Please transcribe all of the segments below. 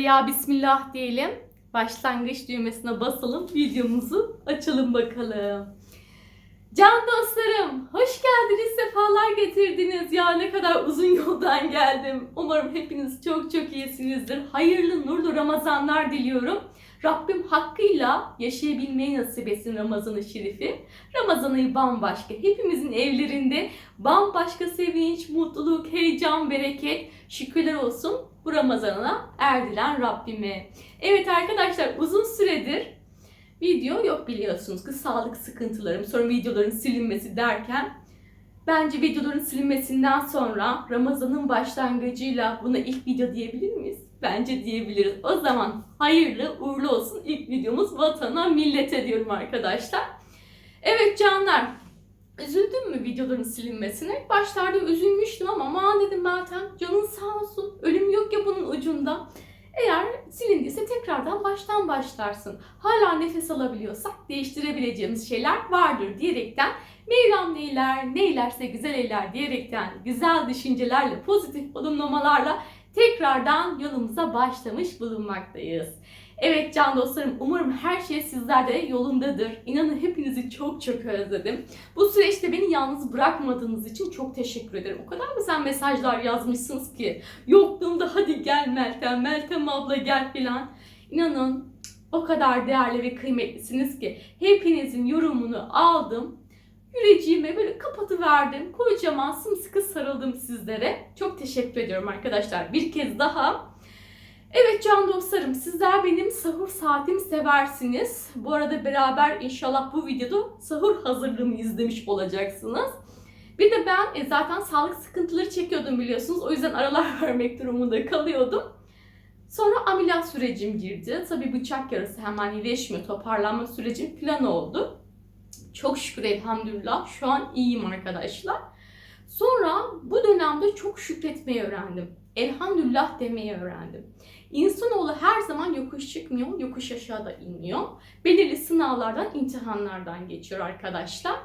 Ya Bismillah diyelim. Başlangıç düğmesine basalım. Videomuzu açalım bakalım. Can dostlarım, hoş geldiniz, sefalar getirdiniz. Ya ne kadar uzun yoldan geldim. Umarım hepiniz çok çok iyisinizdir. Hayırlı, nurlu Ramazanlar diliyorum. Rabbim hakkıyla yaşayabilmeyi nasip etsin Ramazan-ı Şerif'i. Ramazan ayı bambaşka. Hepimizin evlerinde bambaşka sevinç, mutluluk, heyecan, bereket, şükürler olsun bu Ramazan'a erdilen Rabbime. Evet arkadaşlar uzun süredir video yok biliyorsunuz ki sağlık sıkıntılarım, sonra videoların silinmesi derken bence videoların silinmesinden sonra Ramazan'ın başlangıcıyla buna ilk video diyebilir miyiz? Bence diyebiliriz. O zaman hayırlı uğurlu olsun ilk videomuz vatana millete diyorum arkadaşlar. Evet canlar Üzüldüm mü videoların silinmesine? Başlarda üzülmüştüm ama aman dedim Meltem canın sağ olsun. Ölüm yok ya bunun ucunda. Eğer silindiyse tekrardan baştan başlarsın. Hala nefes alabiliyorsak değiştirebileceğimiz şeyler vardır diyerekten Mevlam neyler, neylerse güzel eyler diyerekten güzel düşüncelerle, pozitif olumlamalarla tekrardan yolumuza başlamış bulunmaktayız. Evet can dostlarım umarım her şey sizlerde yolundadır. İnanın hepinizi çok çok özledim. Bu süreçte beni yalnız bırakmadığınız için çok teşekkür ederim. O kadar güzel mesajlar yazmışsınız ki. Yokluğumda hadi gel Meltem, Meltem abla gel filan. İnanın o kadar değerli ve kıymetlisiniz ki hepinizin yorumunu aldım. Yüreceğime böyle kapatıverdim. Kocaman sımsıkı sarıldım sizlere. Çok teşekkür ediyorum arkadaşlar. Bir kez daha Evet can dostlarım sizler benim sahur saatimi seversiniz. Bu arada beraber inşallah bu videoda sahur hazırlığımı izlemiş olacaksınız. Bir de ben e, zaten sağlık sıkıntıları çekiyordum biliyorsunuz. O yüzden aralar vermek durumunda kalıyordum. Sonra ameliyat sürecim girdi. Tabi bıçak yarası hemen iyileşmiyor. Toparlanma sürecim plan oldu. Çok şükür elhamdülillah şu an iyiyim arkadaşlar. Sonra bu dönemde çok şükretmeyi öğrendim. Elhamdülillah demeyi öğrendim. İnsanoğlu her zaman yokuş çıkmıyor, yokuş aşağıda inmiyor. Belirli sınavlardan, imtihanlardan geçiyor arkadaşlar.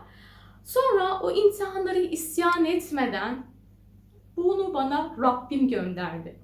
Sonra o imtihanları isyan etmeden bunu bana Rabbim gönderdi.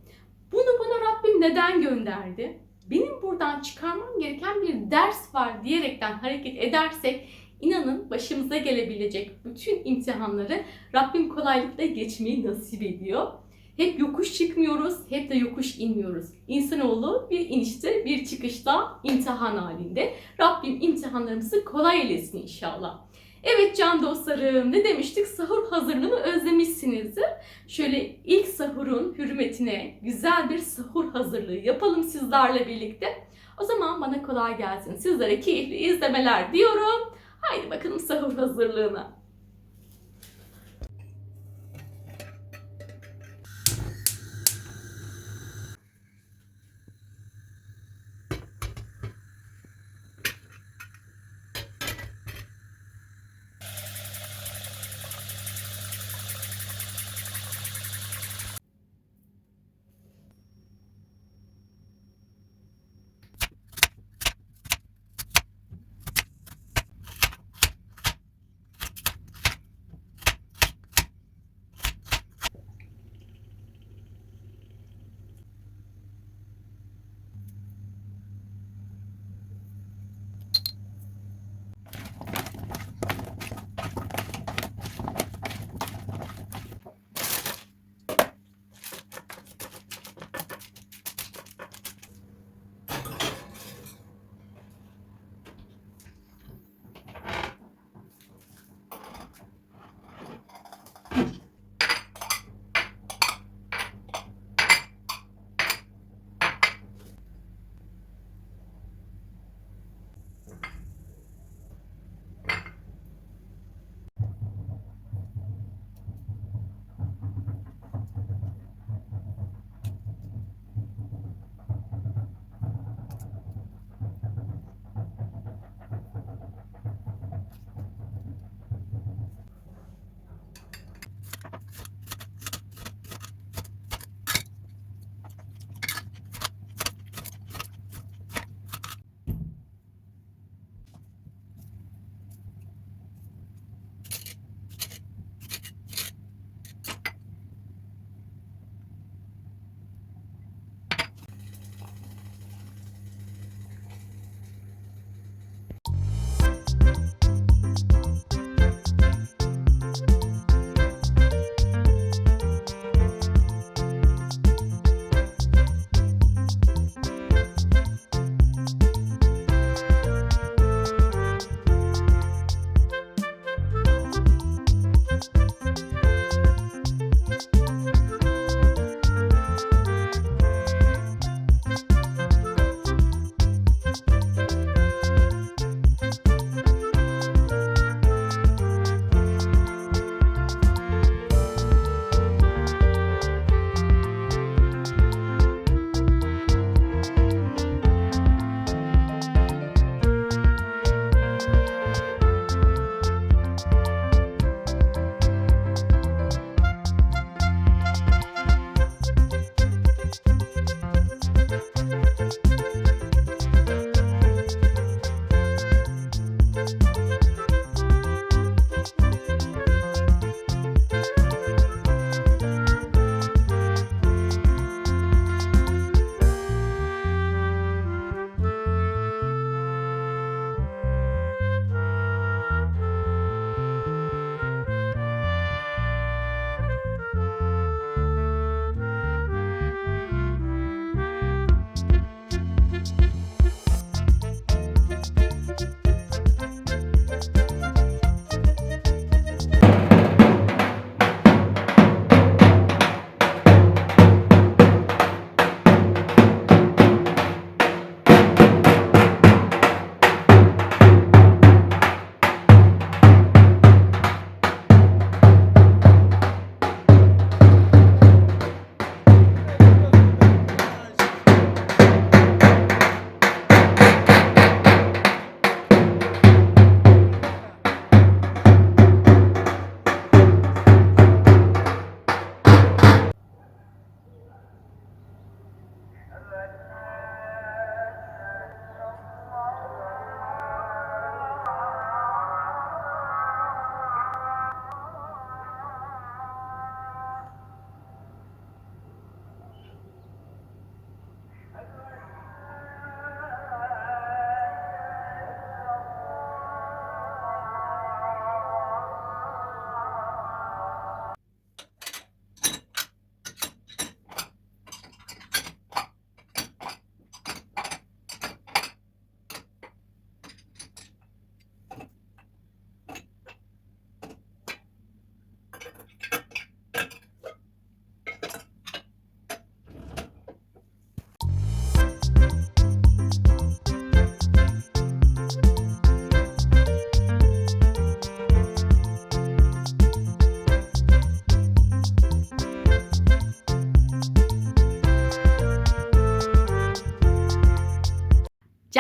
Bunu bana Rabbim neden gönderdi? Benim buradan çıkarmam gereken bir ders var diyerekten hareket edersek inanın başımıza gelebilecek bütün imtihanları Rabbim kolaylıkla geçmeyi nasip ediyor. Hep yokuş çıkmıyoruz, hep de yokuş inmiyoruz. İnsanoğlu bir inişte, bir çıkışta imtihan halinde. Rabbim imtihanlarımızı kolay eylesin inşallah. Evet can dostlarım ne demiştik? Sahur hazırlığını özlemişsinizdir. Şöyle ilk sahurun hürmetine güzel bir sahur hazırlığı yapalım sizlerle birlikte. O zaman bana kolay gelsin. Sizlere keyifli izlemeler diyorum. Haydi bakalım sahur hazırlığına.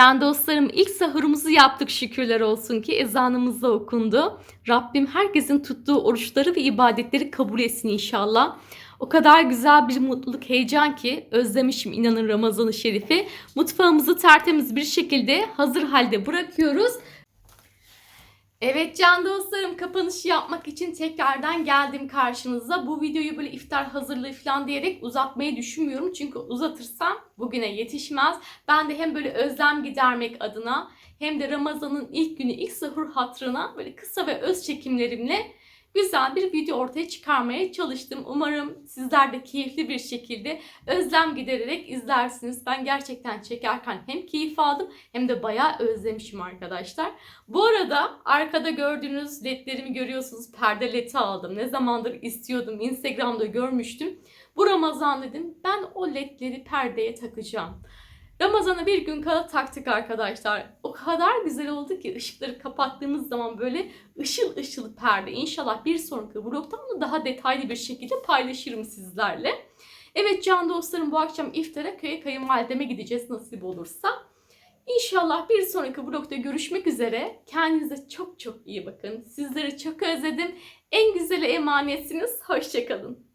Can dostlarım ilk sahurumuzu yaptık şükürler olsun ki ezanımız da okundu. Rabbim herkesin tuttuğu oruçları ve ibadetleri kabul etsin inşallah. O kadar güzel bir mutluluk, heyecan ki özlemişim inanın Ramazan-ı Şerif'i. Mutfağımızı tertemiz bir şekilde hazır halde bırakıyoruz. Evet can dostlarım kapanışı yapmak için tekrardan geldim karşınıza. Bu videoyu böyle iftar hazırlığı falan diyerek uzatmayı düşünmüyorum. Çünkü uzatırsam bugüne yetişmez. Ben de hem böyle özlem gidermek adına hem de Ramazan'ın ilk günü ilk sahur hatırına böyle kısa ve öz çekimlerimle güzel bir video ortaya çıkarmaya çalıştım. Umarım sizler de keyifli bir şekilde özlem gidererek izlersiniz. Ben gerçekten çekerken hem keyif aldım hem de bayağı özlemişim arkadaşlar. Bu arada arkada gördüğünüz ledlerimi görüyorsunuz. Perde ledi aldım. Ne zamandır istiyordum. Instagram'da görmüştüm. Bu Ramazan dedim ben o ledleri perdeye takacağım. Ramazan'a bir gün kala taktık arkadaşlar. O kadar güzel oldu ki ışıkları kapattığımız zaman böyle ışıl ışıl perde. İnşallah bir sonraki vlogdan da daha detaylı bir şekilde paylaşırım sizlerle. Evet can dostlarım bu akşam iftara köye kayınvalideme gideceğiz nasip olursa. İnşallah bir sonraki vlogda görüşmek üzere. Kendinize çok çok iyi bakın. Sizleri çok özledim. En güzeli emanetsiniz. Hoşçakalın.